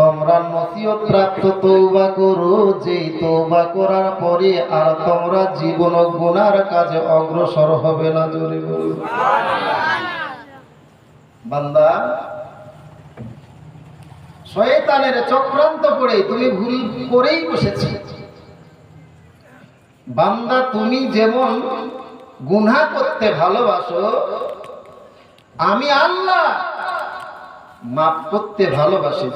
তোমরা নসিহত প্রাপ্ত তৌবা করো, যেই তৌবা করার পরে আর তোমরা জীবন গুনার কাজে অগ্রসর হবে না, জোরে বান্দা, শয়তানের চক্রান্ত পড়ে তুমি ভুল করেই বসেছি। বান্দা, তুমি যেমন গুনা করতে ভালোবাসো, আমি আল্লাহ মাফ করতে ভালোবাসি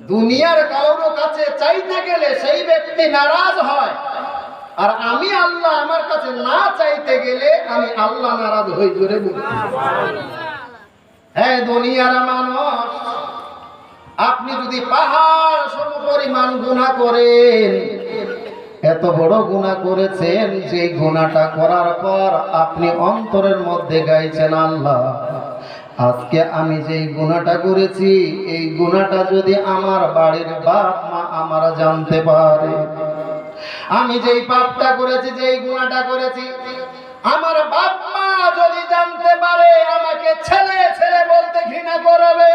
দুনিয়ার কারোর কাছে চাইতে গেলে সেই ব্যক্তি নারাজ হয়। আর আমি আল্লাহ আমার কাছে না চাইতে গেলে আমি আল্লাহ নারাজ হই জোরে হ্যাঁ দুনিয়ার মানুষ, আপনি যদি পাহাড় সম পরিমাণ গুণা করেন, এত বড় গুণা করেছেন যে গুণাটা করার পর আপনি অন্তরের মধ্যে গাইছেন আল্লাহ। আজকে আমি যেই গুণাটা করেছি, এই গুণাটা যদি আমার বাড়ির বাপ মা আমার জানতে পারে। আমি যেই পাপটা করেছি, যেই গুণাটা করেছি, আমার বাপ মা যদি জানতে পারে, আমাকে ছেলে ছেলে বলতে ঘৃণা করবে।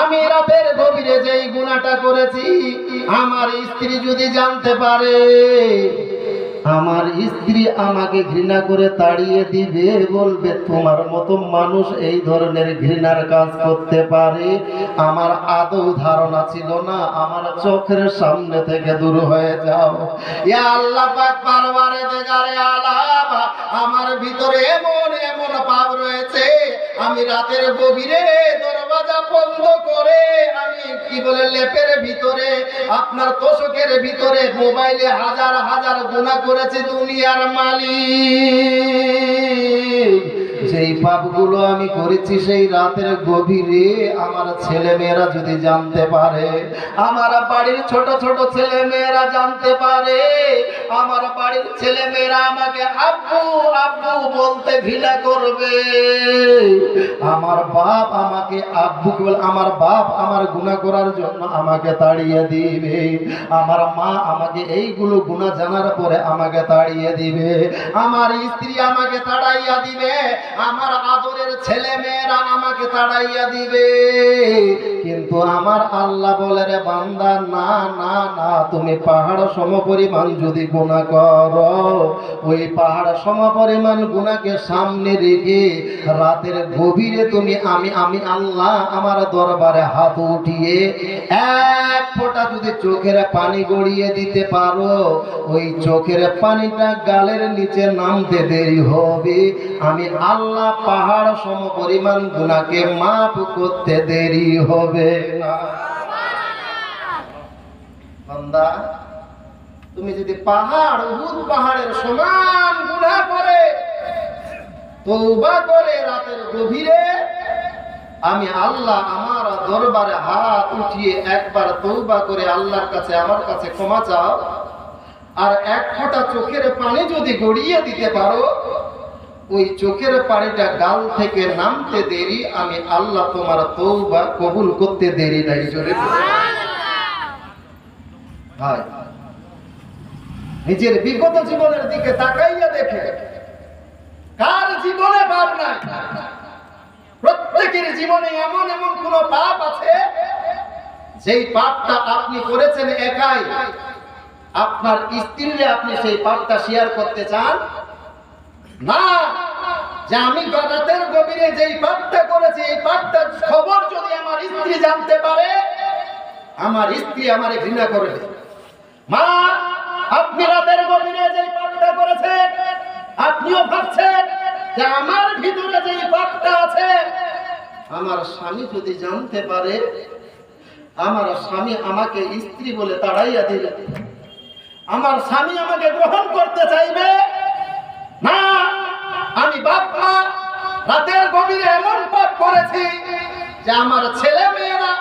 আমি রাতের গভীরে যেই গুণাটা করেছি, আমার স্ত্রী যদি জানতে পারে আমার স্ত্রী আমাকে ঘৃণা করে তাড়িয়ে দিবে, বলবে, তোমার মতো মানুষ এই ধরনের ঘৃণার কাজ করতে পারে। আমার আদৌ ধারণা ছিল না, আমার চোখের সামনে থেকে দূর হয়ে যাও। আল্লাহ আমার ভিতরে এমন এমন পাপ রয়েছে। আমি রাতের গভীরে দরওয়াজা বন্ধ করে, আমি কি বলে, লেপের ভিতরে, আপনার তোষকের ভিতরে, মোবাইলে হাজার হাজার গুণা করেছে দুনিয়ার মালিক। যেই পাপগুলো আমি করেছি সেই রাতের গভীরে আমার ছেলে মেয়েরা যদি জানতে পারে, আমার বাড়ির ছোট ছোট ছেলে মেয়েরা জানতে পারে, আমার বাড়ির ছেলে মেয়েরা আমাকে আব্বু আব্বু বলতে ঘৃণা করবে। আমার বাপ আমাকে আব্বু বল, আমার বাপ আমার গুনাহ করার জন্য আমাকে তাড়িয়ে দিবে। আমার মা আমাকে এইগুলো গুনাহ জানার পরে আমাকে তাড়িয়ে দিবে। আমার স্ত্রী আমাকে তাড়াইয়া দিবে। আমার আদরের ছেলে মেয়েরা আমাকে তাড়াইয়া দিবে। কিন্তু আমার আল্লাহ বলে, রে বান্দা, না না না, তুমি পাহাড় সম পরিমাণ যদি গুণা করো, ওই পাহাড় সম পরিমাণ গুণাকে সামনে রেখে রাতের গভীরে তুমি আমি আমি আল্লাহ আমার দরবারে হাত উঠিয়ে এক ফোঁটা যদি চোখের পানি গড়িয়ে দিতে পারো, ওই চোখের পানিটা গালের নিচে নামতে দেরি হবে। আমি আল্লাহ পাহাড় সম পরিমাণ গুণাকে মাপ করতে দেরি হবে না। বান্দা, তুমি যদি পাহাড়, উহুদ পাহাড়ের সমান গুনাহ করে তৌবা করে রাতের গভীরে, আমি আল্লাহ আমার দরবারে হাত উঠিয়ে একবার তৌবা করে আল্লাহর কাছে, আমার কাছে ক্ষমা চাও, আর এক ফোঁটা চোখের পানি যদি গড়িয়ে দিতে পারো ওই চোখের পানিটা গাল থেকে নামতে দেরি আমি আল্লাহ তোমার তৌবা কবুল করতে দেরি নাই জোরে ভাই নিজের বিগত জীবনের দিকে তাকাইয়া দেখে কার জীবনে পাপ নাই? প্রত্যেকের জীবনে এমন এমন কোন পাপ আছে? যেই পাপটা আপনি করেছেন একাই আপনার স্ত্রীরে আপনি সেই পাপটা শেয়ার করতে চান? না, যে আমি রাতের গভীরে যেই পাপটা করেছি, এই পাপটার খবর যদি আমার স্ত্রী জানতে পারে, আমার স্ত্রী আমারে ঘৃণা করবে। মা, আপনি রাতের গভীরে যেই পাপটা করেছেন, আপনিও ভাবছেন যে আমার ভিতরে যেই পাপটা আছে, আমার স্বামী যদি জানতে পারে, আমার স্বামী আমাকে স্ত্রী বলে তাড়াইয়া দিলে আমার স্বামী আমাকে গ্রহণ করতে চাইবে আমি বাপ মা রাতের গভীরে এমন পাপ করেছি যে আমার ছেলে মেয়েরা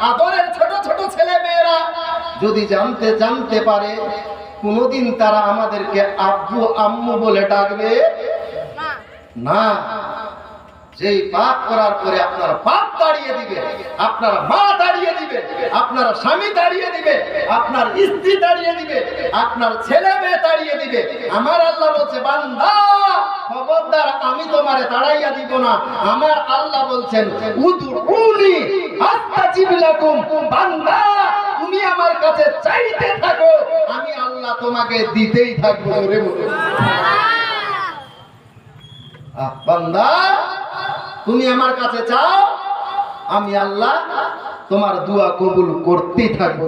আদরের ছোট ছোট ছেলে মেয়েরা যদি জানতে জানতে পারে কোনোদিন তারা আমাদেরকে আব্বু আম্মু বলে ডাকবে? না। সেই পাপ করার পরে আপনার বাপ দাঁড়িয়ে দিবে, আপনার মা দাঁড়িয়ে দিবে, আপনার স্বামী দাঁড়িয়ে দিবে, আপনার স্ত্রী দাঁড়িয়ে দিবে, আপনার ছেলে মেয়ে দাঁড়িয়ে দিবে। আমার আল্লাহ বলছে, বান্দা আমি তোমারে দাঁড়াইয়া দিব না। আমার আল্লাহ বলছেন লাকুম বান্দা, তুমি আমার কাছে চাইতে থাকো, আমি আল্লাহ তোমাকে দিতেই থাকব রে তুমি আমার কাছে চাও আমি আল্লাহ তোমার দোয়া কবুল করতেই থাকব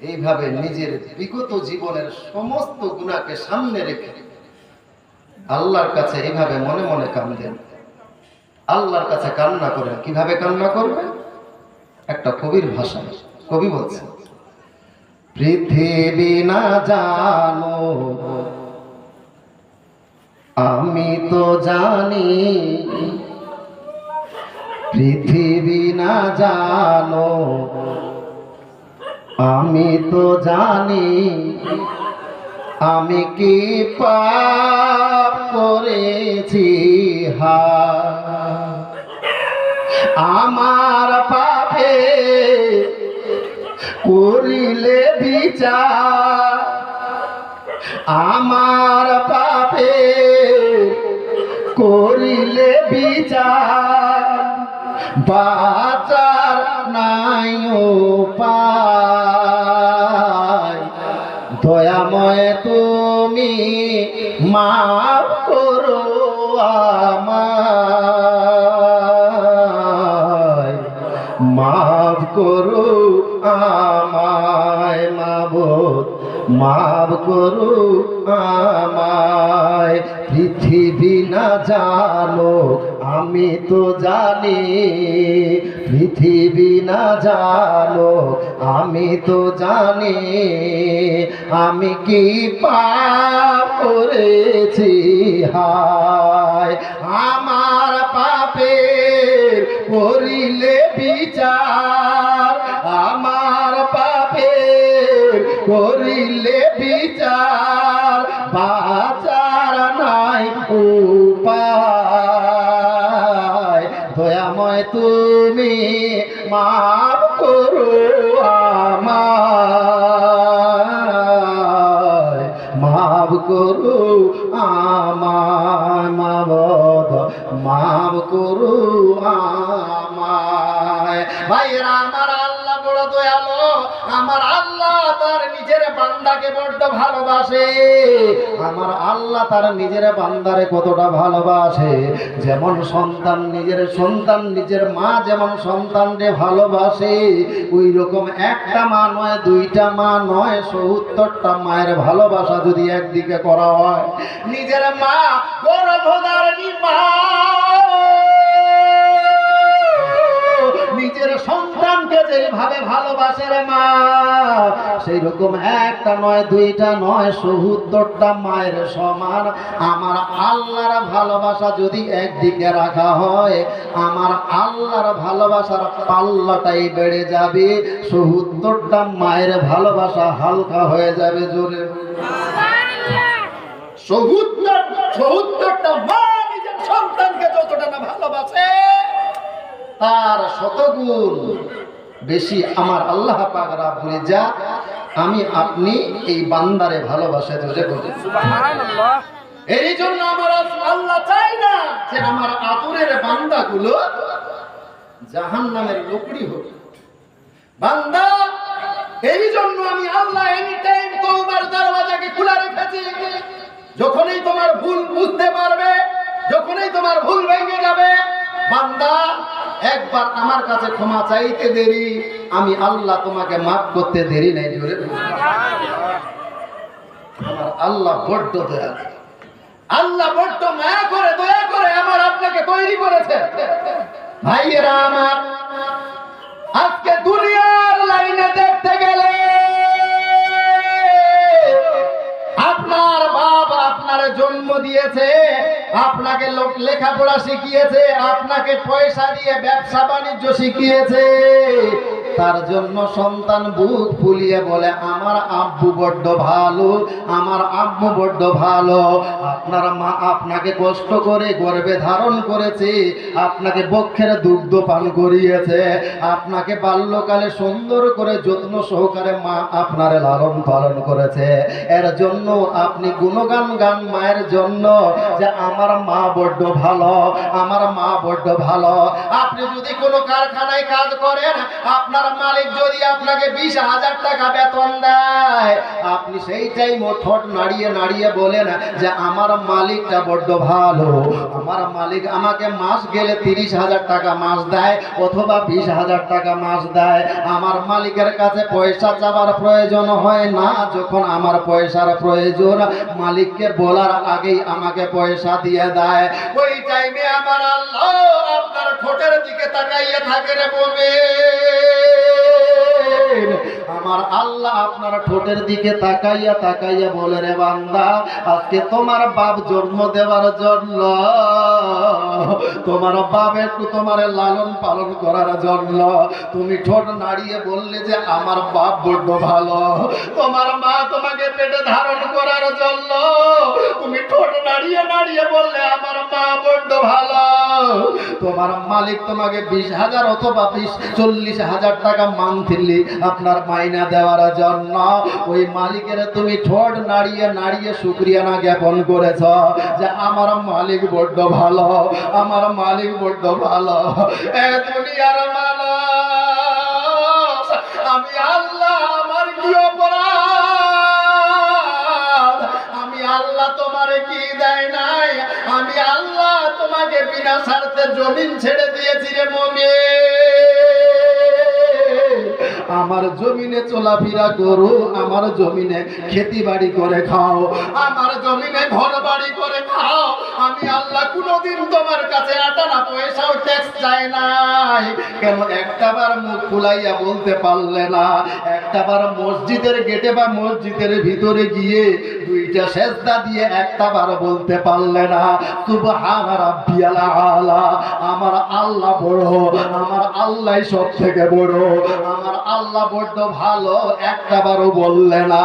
এইভাবে নিজের বিগত জীবনের সমস্ত গুণাকে সামনে রেখে আল্লাহর কাছে এইভাবে মনে মনে কান্দেন। আল্লাহর কাছে কান্না করেন কীভাবে কান্না করবেন? একটা কবির ভাষা কবি বলছে পৃথিবী না জানো আমি তো জানি পৃথিবী না জানো। আমি তো জানি আমি কি পাপ করেছি, হা। আমার পাপে করিলে বিচার আমার পাপে করিলে বিচার বাচার নাই করো আমায়। পৃথিবী না জানো আমি তো জানি। পৃথিবী না জানো আমি তো জানি। আমি কি পাপ করেছি? হায়, আমার পাপের করিলে বিচার। আমার পাপের করিলে তুমি মাফ করো আমায়। মাফ করো আমায় মাবদ মাফ করো আমায়। ভাইরা আমার আল্লাহ বড় দয়ালো, আমার আল্লাহ তার নিজের বান্দাকে বড্ড ভালোবাসে। আমার আল্লাহ তার নিজের বান্দারে কতটা ভালোবাসে। যেমন সন্তান নিজের সন্তান, নিজের মা যেমন সন্তানকে ভালোবাসে ওই রকম একটা মা নয়, দুইটা মা নয়, সত্তরটা মায়ের ভালোবাসা যদি একদিকে করা হয়। নিজের মা মা নিজের সন্তানকে যেভাবে ভালোবাসে রে মা সেই রকম একটা নয়, দুইটা নয়, সত্তরটা মায়ের সমান। আমার আল্লাহর ভালোবাসা যদি একদিকে রাখা হয়, আমার আল্লাহর ভালোবাসার পাল্লাটাই বেড়ে যাবে। সত্তরটা মায়ের ভালোবাসা হালকা হয়ে যাবে জোরে। সন্তানকে যতটা না ভালোবাসে, তার শতগুণ বেশি আমার আল্লাহ পাক রাব্বুল যা আমি আপনি এই বান্দারে ভালোবাসে ধরে বলি। এই জন্য আমার আল্লাহ চাই না যে আমার আতুরের বান্দাগুলো জাহান নামের লোকড়ি হোক। বান্দা এই জন্য আমি আল্লাহ এনি টাইম তোমার দরওয়াজাকে খোলা রেখেছি। যখনই তোমার ভুল বুঝতে পারবে যখনই তোমার ভুল ভেঙে যাবে বান্দা, একবার আমার কাছে ক্ষমা চাইতে দেরি, আমি আল্লাহ তোমাকে মাফ করতে দেরি নাই, জোরে আমার আল্লাহ বড্ড দয়া আল্লাহ বড্ড মায়া করে, দয়া করে আমার আপনাকে তৈরি করেছে। ভাইয়েরা আমার, আজকে দুনিয়ার লাইনে দেখতে গেলে আপনার বাপ আপনার জন্ম দিয়েছে। আপনাকে লোক লেখাপড়া শিখিয়েছে আপনাকে পয়সা দিয়ে ব্যবসা বাণিজ্য শিখিয়েছে। তার জন্য সন্তান বুক ফুলিয়ে বলে, আমার আব্বু বড্ড ভালো, আমার আব্বু বড্ড ভালো। আপনার মা আপনাকে কষ্ট করে গর্বে ধারণ করেছে, আপনাকে বক্ষের দুগ্ধ পান করিয়েছে, আপনাকে বাল্যকালে সুন্দর করে যত্ন সহকারে মা আপনার লালন পালন করেছে। এর জন্য আপনি গুণগান গান মায়ের জন্য যে, আমার মা বড্ড ভালো, আমার মা বড্ড ভালো। আপনি যদি কোনো কারখানায় কাজ করেন, আপনার মালিক যদি আপনাকে বিশ হাজার টাকা বেতন দেয়, আপনি সেইটাই ঠোঁট নাড়িয়ে নাড়িয়ে বলেন যে আমার মালিকটা বড্ড ভালো। আমার মালিক আমাকে মাস গেলে তিরিশ হাজার টাকা মাস দেয় অথবা বিশ হাজার টাকা মাস দেয়। আমার মালিকের কাছে পয়সা চাবার প্রয়োজন হয় না। যখন আমার পয়সার প্রয়োজন, মালিককে বলার আগেই আমাকে পয়সা দিয়ে দেয়। ওই টাইমে আমার আল্লাহ আপনার ঠোঁটের দিকে তাকাইয়ে থাকে রে বলবে said, আমার আল্লাহ আপনার ঠোঁটের দিকে তাকাইয়া তাকাইয়া বলে, রে বান্দা, আজকে তোমার বাপ জন্ম দেওয়ার জন্য, তোমার বাপ একটু তোমার লালন পালন করার জন্য। তুমি ঠোঁট নাড়িয়ে বললে যে, আমার বাপ বড্ড ভালো। তোমার মা তোমাকে পেটে ধারণ করার জন্য। তুমি ঠোঁট নাড়িয়ে নাড়িয়ে বললে, আমার মা বড্ড ভালো। তোমার মালিক তোমাকে বিশ হাজার অথবা বিশ, চল্লিশ হাজার টাকা মান্থলি আপনার মাইনা দেওয়ার জন্য। ওই মালিকের তুমি ঠোঁট নাড়িয়ে নাড়িয়ে শুক্রিয়া না জ্ঞাপন করেছ যে আমার মালিক বড্ড ভালো, আমার মালিক বড্ড ভালো। দুনিয়ার মানুষ, আমি আল্লাহ আমার কি অপরাধ? আমি আল্লাহ তোমারে কি দেয় নাই? আমি আল্লাহ তোমাকে বিনা স্বার্থে জমিন ছেড়ে দিয়েছি রে মমে আমার জমিনে চলাফেরা করো, আমার জমিনে খেতি বাড়ি করে খাও, আমার জমিনে ঘর বাড়ি করে খাও, আমি আল্লাহ কোনোদিন তোমার কাছে পয়সাও ট্যাক্স চাই নাই। কেন একটাবার মুখ ফুলাইয়া বলতে পারলে না? একটাবার মসজিদের গেটে বা মসজিদের ভিতরে গিয়ে দুইটা সেজদা দিয়ে একটাবার বলতে পারলে না? সুবহান রাব্বিয়াল আলা। আমার আল্লাহ বড়, আমার আল্লাহ সব থেকে বড়। আমার আল্লাহ বড্ড ভালো, একটাবারও বললে না।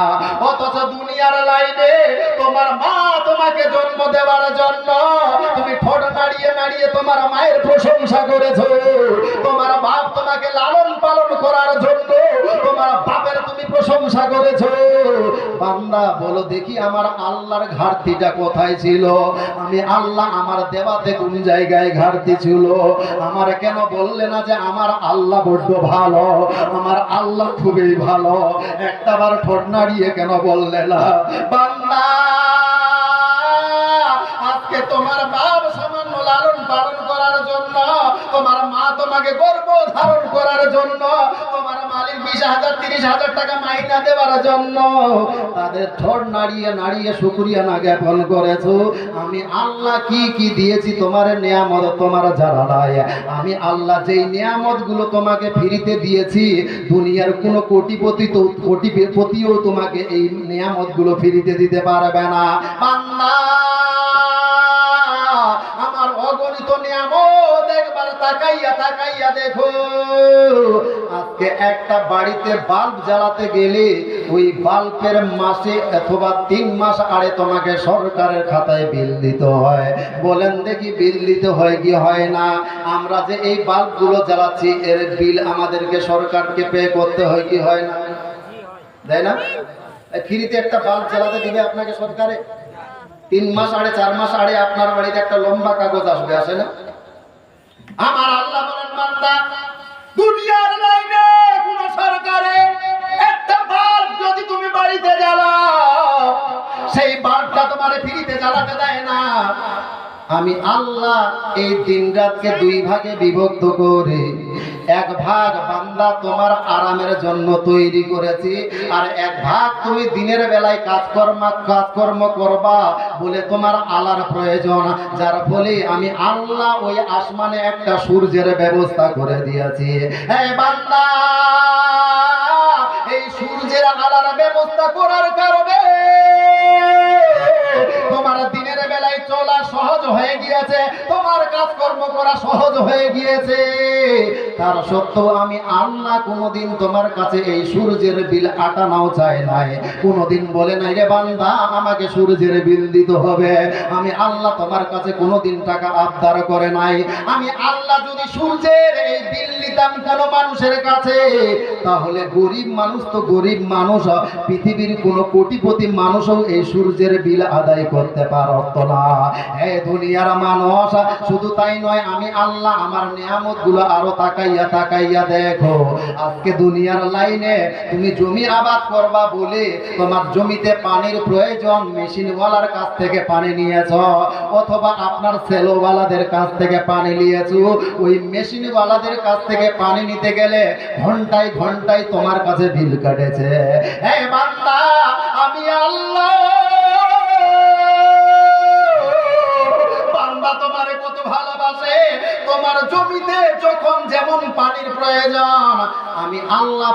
অথচ দুনিয়ার লাইনে তোমার মা তোমাকে জন্ম দেওয়ার জন্য তুমি ঠোঁট নাড়িয়ে তোমার মায়ের প্রশংসা করেছ। তোমার বাপ তোমাকে লালন পালন করার জন্য তোমার বাপের তুমি প্রশংসা করেছ। বান্দা, বলো দেখি আমার আল্লাহর ঘাটতিটা কোথায় ছিল? আমি আল্লাহ আমার দেবাতে কোন জায়গায় ঘাটতি ছিল? আমার কেন বললে না যে আমার আল্লাহ বড্ড ভালো? আমার আল্লাহ খুবই ভালো। একটাবার ঠোঁট নাড়িয়ে কেন বললে না? গর্ব ধারণ করার জন্য, তোমার মালিক বিশ হাজার, তিরিশ হাজার টাকা মাইনা দেওয়ার জন্য তাদের ঠোঁট নাড়িয়ে নাড়িয়ে শুক্রিয়া না জ্ঞাপন আমি আল্লাহ কি কি দিয়েছি তোমার নিয়ামত তোমার যারা নাই। আমি আল্লাহ যেই নিয়ামতগুলো তোমাকে ফিরিতে দিয়েছি, দুনিয়ার কোনো কোটিপতি তো, কোটিপতিও তোমাকে এই নিয়ামতগুলো ফিরিতে দিতে পারবে না। বান্দা! তাকাইয়া দেখো, আজকে একটা বাড়িতে বাল্ব জ্বালাতে গেলে ওই বাল্বের মাসে অথবা তিন মাস আড়ে তোমাকে সরকারের খাতায় বিল দিতে হয়। বলেন দেখি বিল দিতে হয় কি হয় না? আমরা যে এই বাল্বগুলো জ্বালাচ্ছি, এর বিল আমাদেরকে সরকারকে পে করতে হয় কি হয় না? তাই না? ফ্রিতে একটা বাল্ব জ্বালাতে দিবে আপনাকে সরকারে? তিন মাস আড়ে চার মাস আড়ে আপনার বাড়িতে একটা লম্বা কাগজ আসবে, আসে না? আমার আল্লাহ বলেন, বান্দা, দুনিয়ার লাইনে কোন সরকারে একটা বাল্ব যদি তুমি বাড়িতে জ্বালাও, সেই বাল্বটা তোমার ফিরিতে জ্বালাতে দেয় না। আমি আল্লাহ এই দিন রাতকে দুই ভাগে বিভক্ত করে এক ভাগ বান্দা তোমার আরামের জন্য তৈরি করেছি, আর এক ভাগ তুমি দিনের বেলায় কাজকর্ম কাজকর্ম করবা বলে তোমার আলার প্রয়োজন, যার ফলে আমি আল্লাহ ওই আসমানে একটা সূর্যের ব্যবস্থা করে দিয়েছি। হ্যাঁ বান্দা, এই সূর্যের আলার ব্যবস্থা করার কারণে চলা সহজ হয়ে গিয়েছে, তোমার কাজকর্ম করা সহজ হয়ে গিয়েছে। তার সত্ত্বেও আমি আল্লাহ কোনোদিন তোমার কাছে এই সূর্যের বিল আটানাও চাই নাই। কোনোদিন বলে নাই, রে বান্দা, আমাকে সূর্যের বিল দিতে হবে। আমি আল্লাহ তোমার কাছে কোনোদিন টাকা আবদার করে নাই। আমি আল্লাহ যদি সূর্যের এই বিল নিতাম কোনো মানুষের কাছে, তাহলে গরিব মানুষ তো গরিব মানুষ, পৃথিবীর কোনো কোটিপতি মানুষও এই সূর্যের বিল আদায় করতে পারত না। হে দুনিয়ার মানুষ, শুধু তাই নয়, আমি আল্লাহ আমার নিয়ামতগুলো আরও তাকাইয়া তাকাইয়া দেখো। আজকে দুনিয়ার লাইনে তুমি জমি আবাদ করবা বলে তোমার জমিতে পানির প্রয়োজন, মেশিনওয়ালার কাছ থেকে পানি নিয়েছ, অথবা আপনার সেলোওয়ালাদের কাছ থেকে পানি নিয়েছো। ওই মেশিনওয়ালাদের কাছ থেকে পানি নিতে গেলে ঘন্টায় ঘন্টায় তোমার কাছে বিল কাটেছে। হে বান্দা জমিতে যখন যেমন পানির প্রয়োজন আমি আল্লাহ